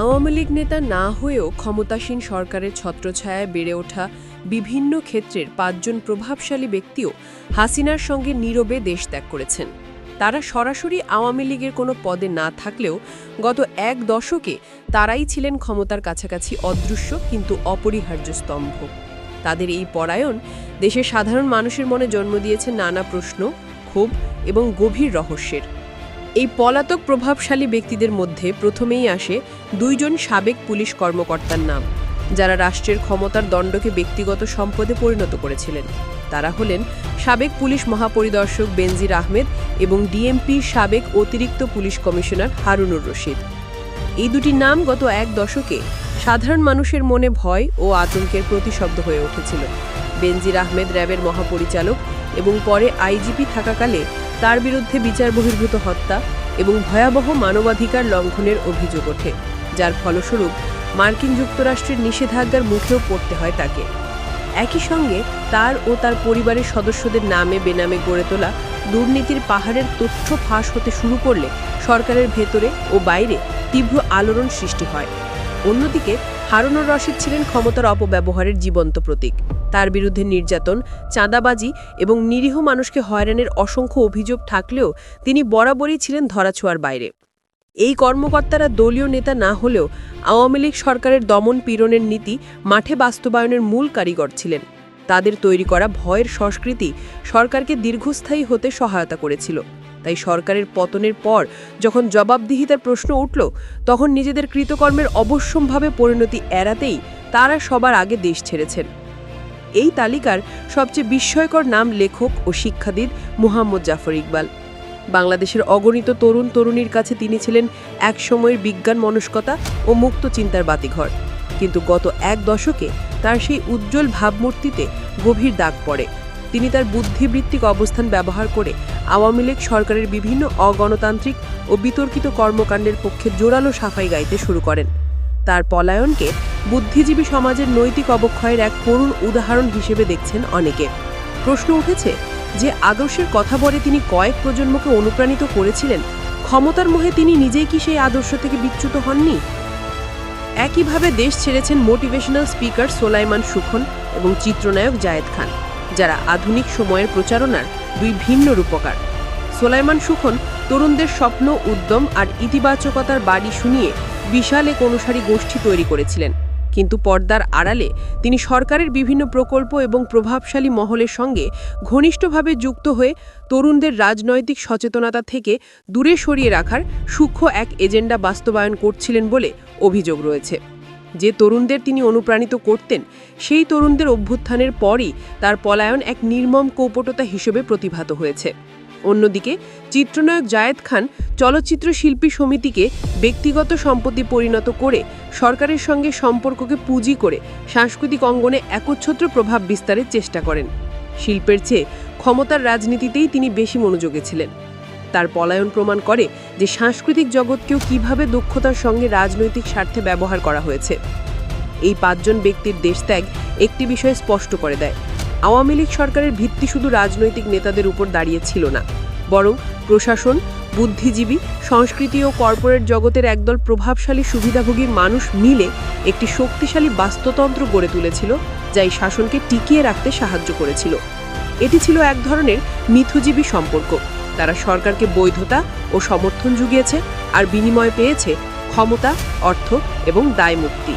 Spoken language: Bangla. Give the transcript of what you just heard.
আওয়ামী লীগ নেতা না হয়েও ক্ষমতাসীন সরকারের ছত্রছায়ায় বেড়ে ওঠা বিভিন্ন ক্ষেত্রের পাঁচজন প্রভাবশালী ব্যক্তিও হাসিনার সঙ্গে নীরবে দেশ ত্যাগ করেছেন। তারা সরাসরি আওয়ামী লীগের কোনো পদে না থাকলেও গত এক দশকে তারাই ছিলেন ক্ষমতার কাছাকাছি অদৃশ্য কিন্তু অপরিহার্য স্তম্ভ। তাদের এই পরায়ণ দেশের সাধারণ মানুষের মনে জন্ম দিয়েছে নানা প্রশ্ন, ক্ষোভ এবং গভীর রহস্যের। এই পলাতক প্রভাবশালী ব্যক্তিদের মধ্যে প্রথমেই আসে দুইজন সাবেক পুলিশ কর্মকর্তার নাম, যারা রাষ্ট্রের ক্ষমতার দণ্ডকে ব্যক্তিগত সম্পদে পরিণত করেছিলেন। তারা হলেন সাবেক পুলিশ মহাপরিদর্শক বেনজির আহমেদ এবং ডিএমপির সাবেক অতিরিক্ত পুলিশ কমিশনার হারুনুর রশিদ। এই দুটি নাম গত এক দশকে সাধারণ মানুষের মনে ভয় ও আতঙ্কের প্রতিশব্দ হয়ে উঠেছিল। বেনজির আহমেদ র্যাবের মহাপরিচালক এবং পরে আইজিপি থাকাকালে তার বিরুদ্ধে বিচার বহির্ভূত হত্যা এবং ভয়াবহ মানবাধিকার লঙ্ঘনের অভিযোগ ওঠে, যার ফলস্বরূপ মার্কিন যুক্তরাষ্ট্রের নিষেধাজ্ঞার মুখেও পড়তে হয় তাকে। একই সঙ্গে তার ও তার পরিবারের সদস্যদের নামে বেনামে গড়ে তোলা দুর্নীতির পাহাড়ের তথ্য ফাঁস হতে শুরু করলে সরকারের ভেতরে ও বাইরে তীব্র আলোড়ন সৃষ্টি হয়। অন্যদিকে, হারুনুর রশিদ ছিলেন ক্ষমতার অপব্যবহারের জীবন্ত প্রতীক। তার বিরুদ্ধে নির্যাতন, চাঁদাবাজি এবং নিরীহ মানুষকে হয়রানের অসংখ্য অভিযোগ থাকলেও তিনি বরাবরই ছিলেন ধরাছোঁয়ার বাইরে। এই কর্মকর্তারা দলীয় নেতা না হলেও আওয়ামী লীগ সরকারের দমন পীড়নের নীতি মাঠে বাস্তবায়নের মূল কারিগর ছিলেন। তাদের তৈরি করা ভয়ের সংস্কৃতি সরকারকে দীর্ঘস্থায়ী হতে সহায়তা করেছিল। তাই সরকারের পতনের পর যখন জবাবদিহিতার প্রশ্ন উঠল, তখন নিজেদের কৃতকর্মের অবশ্যম্ভাবে পরিণতি এড়াতেই তারা সবার আগে দেশ ছেড়েছেন। এই তালিকার সবচেয়ে বিস্ময়কর নাম লেখক ও শিক্ষাবিদ মুহাম্মদ জাফর ইকবাল। বাংলাদেশের অগণিত তরুণ তরুণীর কাছে তিনি ছিলেন এক সময়ের বিজ্ঞান মনস্কতা ও মুক্ত চিন্তার বাতিঘর। কিন্তু গত এক দশকে তার সেই উজ্জ্বল ভাবমূর্তিতে গভীর দাগ পড়ে। তিনি তার বুদ্ধিবৃত্তিক অবস্থান ব্যবহার করে আওয়ামী লীগ সরকারের বিভিন্ন অগণতান্ত্রিক ও বিতর্কিত কর্মকাণ্ডের পক্ষে জোরালো সাফাই গাইতে শুরু করেন। তার পলায়নকে বুদ্ধিজীবী সমাজের নৈতিক অবক্ষয়ের এক করুণ উদাহরণ হিসেবে দেখছেন অনেকে। প্রশ্ন উঠেছে যে, আদর্শের কথা বলে তিনি কয়েক প্রজন্মকে অনুপ্রাণিত করেছিলেন, ক্ষমতার মোহে তিনি নিজেই কি সেই আদর্শ থেকে বিচ্যুত হননি? একইভাবে দেশ ছেড়েছেন মোটিভেশনাল স্পিকার সোলাইমান সুখন এবং চিত্রনায়ক জায়েদ খান, যারা আধুনিক সময়ের প্রচারণার দুই ভিন্ন রূপকার। সোলাইমান সুখন তরুণদের স্বপ্ন, উদ্যম আর ইতিবাচকতার বাড়ি শুনিয়ে বিশাল এক অনুসারী গোষ্ঠী তৈরি করেছিলেন। কিন্তু পর্দার আড়ালে তিনি সরকারের বিভিন্ন প্রকল্প এবং প্রভাবশালী মহলের সঙ্গে ঘনিষ্ঠভাবে যুক্ত হয়ে তরুণদের রাজনৈতিক সচেতনতা থেকে দূরে সরিয়ে রাখার সূক্ষ্ম এক এজেন্ডা বাস্তবায়ন করছিলেন বলে অভিযোগ রয়েছে। যে তরুণদের তিনি অনুপ্রাণিত করতেন, সেই তরুণদের অভ্যুত্থানের পরই তার পলায়ন এক নির্মম কৌপটতা হিসেবে প্রতিভাত হয়েছে। অন্যদিকে, চিত্রনায়ক জায়েদ খান চলচ্চিত্র শিল্পী সমিতিকে ব্যক্তিগত সম্পত্তি পরিণত করে সরকারের সঙ্গে সম্পর্ককে পুঁজি করে সাংস্কৃতিক অঙ্গনে একচ্ছত্র প্রভাব বিস্তারের চেষ্টা করেন। শিল্পের চেয়ে ক্ষমতার রাজনীতিতেই তিনি বেশি মনোযোগী ছিলেন। তার পলায়ন প্রমাণ করে যে সাংস্কৃতিক জগৎকেও কীভাবে দক্ষতার সঙ্গে রাজনৈতিক স্বার্থে ব্যবহার করা হয়েছে। এই পাঁচজন ব্যক্তির দেশত্যাগ একটি বিষয় স্পষ্ট করে দেয়। আওয়ামী লীগ সরকারের ভিত্তি শুধু রাজনৈতিক নেতাদের উপর দাঁড়িয়ে ছিল না, বরং প্রশাসন, বুদ্ধিজীবী, সংস্কৃতি ও কর্পোরেট জগতের একদল প্রভাবশালী সুবিধাভোগীর মানুষ মিলে একটি শক্তিশালী বাস্তুতন্ত্র গড়ে তুলেছিল, যা এই শাসনকে টিকিয়ে রাখতে সাহায্য করেছিল। এটি ছিল এক ধরনের মিথুজীবী সম্পর্ক। তারা সরকারকে বৈধতা ও সমর্থন জুগিয়েছে আর বিনিময় পেয়েছে ক্ষমতা অর্থ এবং দায় মুক্তি